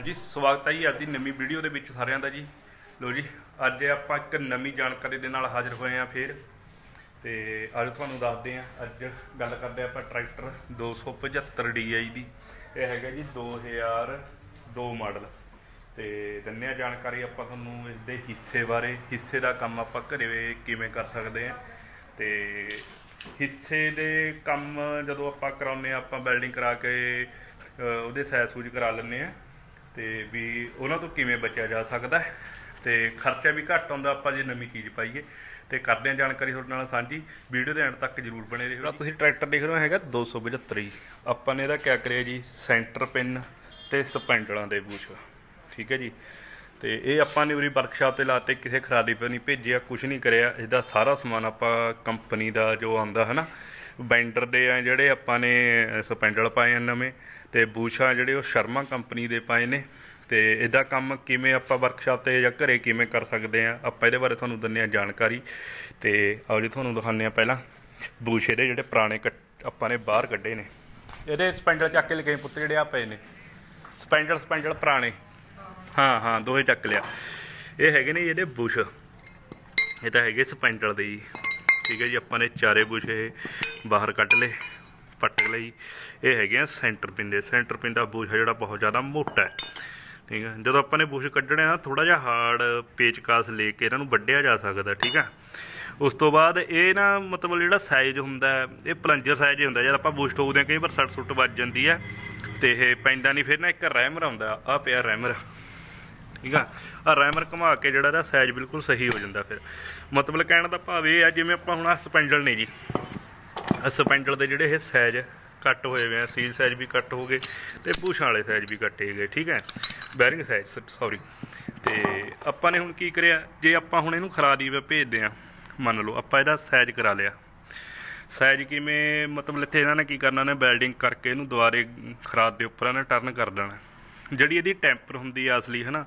ਹਾਂਜੀ, ਸਵਾਗਤ ਹੈ ਜੀ ਅੱਜ ਦੀ ਨਵੀਂ ਵੀਡੀਓ ਦੇ ਵਿੱਚ ਸਾਰਿਆਂ ਦਾ ਜੀ। ਲੋ ਜੀ, ਅੱਜ ਆਪਾਂ ਇੱਕ ਨਵੀਂ ਜਾਣਕਾਰੀ ਦੇ ਨਾਲ ਹਾਜ਼ਰ ਹੋਏ ਹਾਂ ਫੇਰ। ਤੇ ਅੱਜ ਤੁਹਾਨੂੰ ਦੱਸਦੇ ਹਾਂ, ਅੱਜ ਗੱਲ ਕਰਦੇ ਹਾਂ ਆਪਾਂ ਟਰੈਕਟਰ 275 DI ਦੀ। ਇਹ ਹੈਗਾ ਜੀ 2002 ਮਾਡਲ। ਤੇ ਦਿੰਨੇ ਆ ਜਾਣਕਾਰੀ ਆਪਾਂ ਤੁਹਾਨੂੰ ਇਸ ਦੇ ਹਿੱਸੇ ਬਾਰੇ, ਹਿੱਸੇ ਦਾ ਕੰਮ ਆਪਾਂ ਘਰੇ ਕਿਵੇਂ ਕਰ ਸਕਦੇ ਹਾਂ। ਤੇ ਹਿੱਸੇ ਦੇ ਕੰਮ ਜਦੋਂ ਆਪਾਂ ਕਰਾਉਂਦੇ ਆ ਆਪਾਂ ਵੈਲਡਿੰਗ ਕਰਾ ਕੇ ਉਹਦੇ ਸੈਸ ਸੂਜ ਕਰਾ ਲੈਂਦੇ ਆ ਤੇ ਵੀ ਉਹਨਾਂ ਤੋਂ ਕਿਵੇਂ ਬਚਿਆ ਜਾ ਸਕਦਾ ਹੈ ਤੇ ਖਰਚਾ ਵੀ ਘੱਟ ਆਉਂਦਾ ਆਪਾਂ ਜੇ ਨਵੀਂ ਚੀਜ਼ ਪਾਈਏ। ਤੇ ਕਰਦੇ ਆ ਜਾਣਕਾਰੀ ਤੁਹਾਡੇ ਨਾਲ ਸਾਂਝੀ। ਵੀਡੀਓ ਦੇ ਐਂਡ ਤੱਕ ਜਰੂਰ ਬਣੇ ਰਹੋ ਤੁਸੀਂ ਟਰੈਕਟਰ ਦੇਖ ਰਹੇ ਹੋ ਹੈਗਾ 275 ਜੀ ਆਪਾਂ ਨੇ ਇਹਦਾ ਕਿਆ ਕਰਿਆ ਜੀ? ਸੈਂਟਰ ਪਿਨ ਤੇ ਸਪੈਂਡਲਾਂ ਦੇ ਬੂਸ਼। ਠੀਕ ਹੈ ਜੀ? ਤੇ ਇਹ ਆਪਾਂ ਨੇ ਉਰੀ ਵਰਕਸ਼ਾਪ ਤੇ ਲਾਤੇ ਕਿਸੇ ਖਰਾਦੀ ਪੇ ਨਹੀਂ ਭੇਜਿਆ ਕੁਝ ਨਹੀਂ ਕਰਿਆ। ਇਹਦਾ ਸਾਰਾ ਸਮਾਨ ਆਪਾਂ ਕੰਪਨੀ ਦਾ ਜੋ ਆਉਂਦਾ ਹੈ ਨਾ ਬੈਂਡਰ ਦੇ ਆ ਜਿਹੜੇ ਆਪਾਂ ਨੇ ਸਪੈਂਡਲ ਪਾਏ ਆ ਨਵੇਂ ਤੇ ਬੂਸ਼ਾ ਜਿਹੜੇ ਉਹ ਸ਼ਰਮਾ ਕੰਪਨੀ ਦੇ ਪਾਏ ਨੇ ਤੇ ਇਹਦਾ ਕੰਮ ਕਿਵੇਂ ਆਪਾਂ ਵਰਕਸ਼ਾਪ ਤੇ ਜਾਂ ਘਰੇ ਕਿਵੇਂ ਕਰ ਸਕਦੇ ਆ, ਆਪਾਂ ਇਹਦੇ ਬਾਰੇ ਤੁਹਾਨੂੰ ਦਿੰਨੇ ਆ ਜਾਣਕਾਰੀ। ਤੇ ਆਓ ਜੀ, ਤੁਹਾਨੂੰ ਦਿਖਾਉਂਦੇ ਆ ਪਹਿਲਾਂ। ਬੂਸ਼ੇ ਦੇ ਜਿਹੜੇ ਪੁਰਾਣੇ ਕੱਟ- ਆਪਾਂ ਨੇ ਬਾਹਰ ਕੱਢੇ ਨੇ। ਇਹਦੇ ਸਪੈਂਡਲ ਚੱਕ ਕੇ ਲਗੇ ਪੁੱਤ ਜਿਹੜੇ ਆ ਪਏ ਨੇ। ਸਪੈਂਡਲ ਸਪੈਂਡਲ ਪੁਰਾਣੇ। ਹਾਂ ਹਾਂ, ਦੋਹੇ ਚੱਕ ਲਿਆ। ਇਹ ਹੈਗੇ ਨੇ ਜੀ ਇਹਦੇ ਬੁਸ਼। ਇਹ ਤਾਂ ਹੈਗੇ ਸਪੈਂਡਲ ਦੇ ਜੀ। ਠੀਕ ਹੈ ਜੀ, ਆਪਾਂ ਨੇ ਚਾਰੇ ਬੁਸ਼ ਇਹ ਬਾਹਰ ਕੱਢ ਲਏ, ਪੱਟ ਲਈ ਇਹ ਹੈਗੇ ਆ ਸੈਂਟਰ ਪਿਨ ਦੇ ਸੈਂਟਰ ਪਿਨ ਦਾ ਬੁਸ਼ ਹੈ ਜਿਹੜਾ ਬਹੁਤ ਜ਼ਿਆਦਾ ਮੋਟਾ ਹੈ, ਠੀਕ ਹੈ। ਜਦੋਂ ਆਪਾਂ ਨੇ ਬੁਸ਼ ਕੱਢਣੇ ਆ ਥੋੜਾ ਜਿਹਾ ਹਾਰਡ ਪੇਚਕਾਸ ਲੈ ਕੇ ਇਹਨਾਂ ਨੂੰ ਵੱਢਿਆ ਜਾ ਸਕਦਾ, ਠੀਕ ਹੈ। ਉਸ ਤੋਂ ਬਾਅਦ ਇਹ ਨਾ ਮਤਲਬ ਜਿਹੜਾ ਸਾਈਜ਼ ਹੁੰਦਾ ਇਹ ਪਲੰਜਰ ਸਾਈਜ਼ ਹੀ ਹੁੰਦਾ, ਜਦ ਆਪਾਂ ਬੂਸਟ ਠੋਕਦੇ ਹਾਂ ਕਈ ਵਾਰ ਸੱਟ ਸੁੱਟ ਵੱਜ ਜਾਂਦੀ ਹੈ, ਤੇ ਇਹ ਪੈਂਦਾ ਨਹੀਂ, ਫਿਰ ਨਾ ਇੱਕ ਰੈਮਰ ਆਉਂਦਾ ਆ ਪਿਆ ਰੈਮਰ ਠੀਕ ਆ? ਆ ਰੈਮਰ ਘੁਮਾ ਕੇ ਜਿਹੜਾ ਇਹਦਾ ਸਾਈਜ਼ ਬਿਲਕੁਲ ਸਹੀ ਹੋ ਜਾਂਦਾ ਫਿਰ। ਮਤਲਬ ਕਹਿਣ ਦਾ ਭਾਵ ਇਹ ਆ, ਜਿਵੇਂ ਆਪਾਂ ਹੁਣ ਆ ਸਪੈਂਡਲ ਨੇ ਜੀ। ਆ ਸਪੈਂਡਲ ਦੇ ਜਿਹੜੇ ਇਹ ਸਾਈਜ਼ ਕੱਟ ਹੋਏ ਹੋਏ ਆ ਸੀਲ ਸਾਈਜ਼ ਵੀ ਕੱਟ ਹੋ ਗਏ ਤੇ ਪੂਛਾਂ ਵਾਲੇ ਸਾਈਜ਼ ਵੀ ਕੱਟੇ ਗਏ, ਠੀਕ ਹੈ ਬੈਰਿੰਗ ਸਾਈਜ਼ ਸੌਰੀ ਤੇ ਆਪਾਂ ਨੇ ਹੁਣ ਕੀ ਕਰਿਆ? ਜੇ ਆਪਾਂ ਹੁਣ ਇਹਨੂੰ ਖਰਾਦੀ ਵੇ ਭੇਜਦੇ ਆ ਮੰਨ ਲਓ, ਆਪਾਂ ਇਹਦਾ ਸਾਈਜ਼ ਕਰਾ ਲਿਆ। ਸਾਈਜ਼ ਕਿਵੇਂ? ਮਤਲਬ ਇੱਥੇ ਇਹਨਾਂ ਨੇ ਕੀ ਕਰਨਾ? ਨੇ ਵੈਲਡਿੰਗ ਕਰਕੇ ਇਹਨੂੰ ਦੁਬਾਰੇ ਖਰਾਦ ਦੇ, ਉੱਪਰ ਇਹਨਾਂ ਟਰਨ ਕਰ ਦੇਣਾ। ਜਿਹੜੀ ਇਹਦੀ ਟੈਂਪਰ ਹੁੰਦੀ ਆ ਅਸਲੀ ਹੈ ਨਾ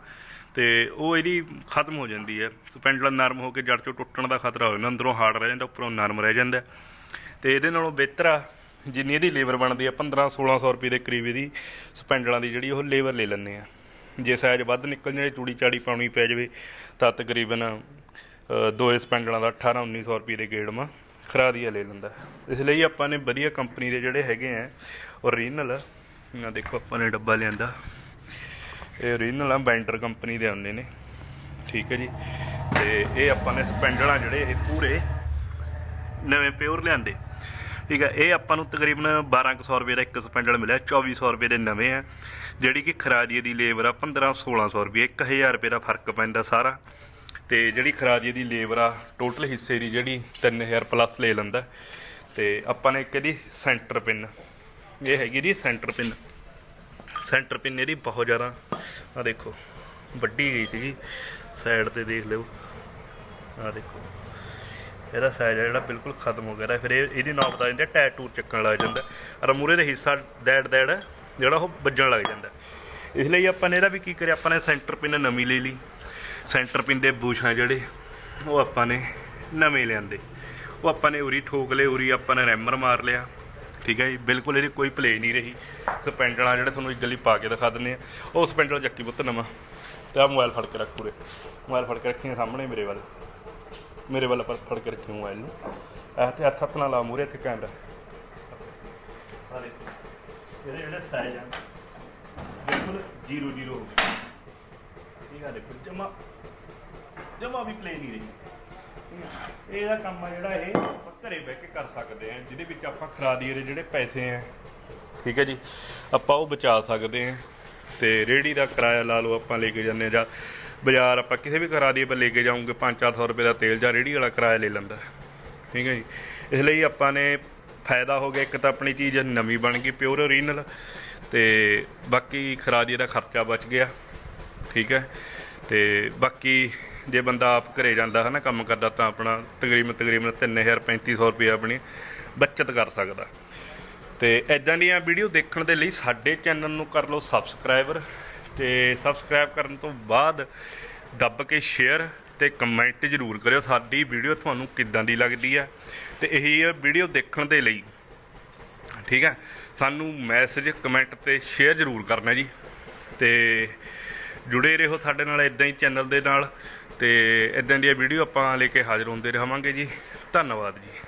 ਤੇ ਉਹ ਇਹਦੀ ਖਤਮ ਹੋ ਜਾਂਦੀ ਹੈ ਸਪੈਂਡਲ ਨਰਮ ਹੋ ਕੇ ਜੜ ਚੋਂ ਟੁੱਟਣ ਦਾ ਖਤਰਾ ਹੋ ਜਾਂਦਾ ਅੰਦਰੋਂ ਹਾਰਡ ਰਹਿ ਜਾਂਦਾ ਉੱਪਰੋਂ ਨਰਮ ਰਹਿ ਜਾਂਦਾ। ਤੇ ਇਹਦੇ ਨਾਲੋਂ ਬਿਹਤਰ ਆ ਜਿੰਨੀ ਇਹਦੀ ਲੇਬਰ ਬਣਦੀ ਆ 15 1600 ਰੁਪਏ ਦੇ ਕਰੀਬ ਇਹਦੀ ਸਪੈਂਡਲਾਂ ਦੀ ਜਿਹੜੀ ਉਹ ਲੇਬਰ ਲੈ ਲੈਂਦੇ ਆ। ਜੇ ਸਾਈਜ਼ ਵੱਧ ਨਿਕਲ ਜਾਏ ਚੂੜੀ ਚਾੜੀ ਪਾਉਣੀ ਪੈ ਜਾਵੇ ਤਾਂ ਤਕਰੀਬਨ ਅ, ਸਪੈਂਡਲਾਂ ਦਾ 18 1900 ਰੁਪਏ ਦੇ ਗੇੜ ਮਾ ਖਰਾਦੀਆ ਲੈ ਲੈਂਦਾ। ਇਸ ਲਈ ਆਪਾਂ ਨੇ ਵਧੀਆ ਕੰਪਨੀ ਦੇ ਜਿਹੜੇ ਹੈਗੇ ਆ ਓਰੀਜਨਲ ਆ ਦੇਖੋ ਆਪਾਂ ਨੇ ਡੱਬਾ ਲਿਆਂਦਾ। ਇਹ ਓਰੀਜਨਲ ਆ ਬੈਂਡਰ ਕੰਪਨੀ ਦੇ ਆਉਂਦੇ ਨੇ। ਠੀਕ ਹੈ ਜੀ। ਤੇ ਇਹ ਆਪਾਂ ਨੇ ਸਪੈਂਡਲਾਂ ਜਿਹੜੇ ਇਹ ਪੂਰੇ ਨਵੇਂ ਪਿਓਰ ਲਿਆਂਦੇ। ਠੀਕ ਹੈ, ਇਹ ਆਪਾਂ ਨੂੰ ਤਕਰੀਬਨ 1200 ਰੁਪਏ ਦਾ ਇੱਕ ਸਪੈਂਡਲ ਮਿਲਿਆ 2400 ਰੁਪਏ ਦੇ ਨਵੇਂ ਆ। ਜਿਹੜੀ ਕਿ ਖਰਾਦੀਏ ਦੀ ਲੇਬਰ ਆ 15 1600 ਰੁਪਏ 1000 ਰੁਪਏ ਦਾ ਫ਼ਰਕ ਪੈਂਦਾ ਸਾਰਾ। ਤੇ ਜਿਹੜੀ ਖਰਾਦੀਏ ਦੀ ਲੇਬਰ ਆ ਟੋਟਲ ਹਿੱਸੇ ਦੀ ਜਿਹੜੀ 3000 ਪਲੱਸ ਲੈ ਲੈਂਦਾ। ਤੇ ਆਪਾਂ ਨੇ ਇੱਕ ਇਹਦੀ ਸੈਂਟਰ ਪਿੰਨ ਇਹ ਹੈਗੀ ਜੀ ਸੈਂਟਰ ਪਿੰਨ ਸੈਂਟਰ ਪਿੰਨ ਇਹਦੀ ਬਹੁਤ ਜ਼ਿਆਦਾ ਆ ਦੇਖੋ, ਵੱਡੀ ਗਈ ਸੀਗੀ ਸਾਈਡ ਤੇ ਦੇਖ ਲਿਓ। ਆ ਦੇਖੋ, ਇਹਦਾ ਸਾਈਜ਼ ਜਿਹੜਾ ਬਿਲਕੁਲ ਖਤਮ ਹੋ ਗਿਆ। ਤਾਂ ਫਿਰ ਇਹ ਇਹਦੀ ਨੌਬ ਦਾ ਜਾਂਦਾ ਟਾਇਰ ਟੂਰ ਚੱਕਣ ਲੱਗ ਜਾਂਦਾ। ਔਰ ਮੂਰੇ ਦਾ ਹਿੱਸਾ ਦੈੜ ਦੈੜ ਜਿਹੜਾ ਉਹ ਵੱਜਣ ਲੱਗ ਜਾਂਦਾ। ਇਸ ਲਈ ਆਪਾਂ ਨੇ ਇਹਦਾ ਵੀ ਕੀ ਕਰਿਆ, ਆਪਾਂ ਨੇ ਸੈਂਟਰ ਪਿੰਨ ਨਵੀਂ ਲੈ ਲਈ। ਸੈਂਟਰ ਪਿੰਨ ਦੇ ਬੂਸ਼ਾਂ ਜਿਹੜੇ, ਉਹ ਆਪਾਂ ਨੇ ਨਵੇਂ ਲਿਆਂਦੇ। ਉਹ ਆਪਾਂ ਨੇ ਉਰੀ ਠੋਕ ਲਏ, ਉਰੀ ਆਪਾਂ ਨੇ ਰੈਮਰ ਮਾਰ ਲਿਆ। ਠੀਕ ਹੈ ਜੀ, ਬਿਲਕੁਲ ਇਹਦੀ ਕੋਈ ਪਲੇ ਨਹੀਂ ਰਹੀ। ਸਪੈਂਡਲਾਂ ਜਿਹੜੇ ਤੁਹਾਨੂੰ ਇੱਕ ਗਲੀ ਪਾ ਕੇ ਦਿਖਾ ਦਿੰਨੇ ਆ ਉਹ ਸਪੈਂਡਲ ਚੱਕੀ ਪੁੱਤ ਨਵਾਂ। ਤੇ ਆ ਮੋਬਾਈਲ ਫੜ ਕੇ ਰੱਖ ਪੂਰੇ। ਮੋਬਾਈਲ ਫੜ ਕੇ ਰੱਖੀ ਸਾਹਮਣੇ ਮੇਰੇ ਵੱਲ। ਮੇਰੇ ਵੱਲ ਪਰ ਫੜ ਕੇ ਰੱਖੀ ਮੋਬਾਈਲ ਨੂੰ। ਇਹ ਤੇ ਹੱਥ ਹੱਥ ਨਾਲ ਲਾ ਮੂਰੇ ਤੇ ਕੈਮਰਾ। ਆ ਇਹਦੇ ਜਿਹੜੇ ਸਾਈਜ਼ ਆ, ਬਿਲਕੁਲ 0 0 ਹੋ ਗਏ। ਠੀਕ ਆ ਦੇਖੋ, ਜਮਾ ਜਮਾ ਵੀ ਪਲੇ ਨਹੀਂ ਰਹੀ। ਠੀਕ ਆ। ਇਹਦਾ ਕੰਮ ਆ ਜਿਹੜਾ ਇਹ ਆਪਾਂ ਘਰੇ ਬਹਿ ਕੇ ਕਰ ਸਕਦੇ ਆ ਜਿਹਦੇ ਵਿੱਚ ਆਪਾਂ ਖਰਾਦੀਏ ਦੇ ਜਿਹੜੇ ਪੈਸੇ ਆ। ਠੀਕ ਹੈ ਜੀ? ਆਪਾਂ ਉਹ ਬਚਾ ਸਕਦੇ ਆ ਤੇ ਰੇੜੀ ਦਾ ਕਿਰਾਇਆ ਲਾ ਲਓ ਆਪਾਂ ਲੈ ਕੇ ਜਾਂਦੇ ਹਾਂ, ਜਾਂ ਬਾਜ਼ਾਰ ਆਪਾਂ ਕਿਸੇ ਵੀ ਖਰਾਦੀਏ ਆਪਾਂ ਲੈ ਕੇ ਜਾਉਂਗੇ 5-400 ਰੁਪਏ ਦਾ ਤੇਲ ਜਾਂ ਰੇੜੀ ਵਾਲਾ ਕਿਰਾਇਆ ਲੈ ਲੈਂਦਾ। ਠੀਕ ਹੈ ਜੀ? ਇਸ ਲਈ ਆਪਾਂ ਨੇ ਫਾਇਦਾ ਹੋ ਗਿਆ, ਇੱਕ ਤਾਂ ਆਪਣੀ ਚੀਜ਼ ਨਵੀਂ ਬਣ ਗਈ ਪਿਓਰ ਓਰੀਜਨਲ ਤੇ ਬਾਕੀ ਖਰਾਦੀਏ ਦਾ ਖਰਚਾ ਬਚ ਗਿਆ। ਠੀਕ ਹੈ? ਤੇ ਬਾਕੀ ਜੇ ਬੰਦਾ ਆਪ ਘਰੇ ਜਾਂਦਾ ਹੈ ਨਾ ਕੰਮ ਕਰਦਾ ਤਾਂ ਆਪਣਾ ਤਕਰੀਬਨ ਤਕਰੀਬਨ 3000 3500 ਰੁਪਏ ਆਪਣੀ ਬਚਤ ਕਰ ਸਕਦਾ। ਤੇ ਐਦਾਂ ਦੀਆਂ ਵੀਡੀਓ ਦੇਖਣ ਦੇ ਲਈ ਸਾਡੇ ਚੈਨਲ ਨੂੰ ਕਰ ਲਓ ਸਬਸਕ੍ਰਾਈਬਰ ਤੇ ਸਬਸਕ੍ਰਾਈਬ ਕਰਨ ਤੋਂ ਬਾਅਦ ਦੱਬ ਕੇ ਸ਼ੇਅਰ ਤੇ ਕਮੈਂਟ ਜ਼ਰੂਰ ਕਰਿਓ, ਸਾਡੀ ਵੀਡੀਓ ਤੁਹਾਨੂੰ ਕਿੱਦਾਂ ਦੀ ਲੱਗਦੀ ਹੈ ਤੇ ਇਹੀ ਵੀਡੀਓ ਦੇਖਣ ਦੇ ਲਈ। ਠੀਕ ਹੈ? ਸਾਨੂੰ ਮੈਸੇਜ, ਕਮੈਂਟ ਤੇ ਸ਼ੇਅਰ ਜ਼ਰੂਰ ਕਰਨਾ ਜੀ। ਤੇ ਤੇ ਜੁੜੇ ਰਹੋ ਸਾਡੇ ਨਾਲ ਇਦਾਂ ਹੀ ਚੈਨਲ ਦੇ ਨਾਲ। ਤੇ ਇਦਾਂ ਦੀਆਂ ਵੀਡੀਓ ਆਪਾਂ ਲੈ ਕੇ ਹਾਜ਼ਰ ਹੁੰਦੇ ਰਹਾਂਗੇ ਜੀ। ਧੰਨਵਾਦ ਜੀ।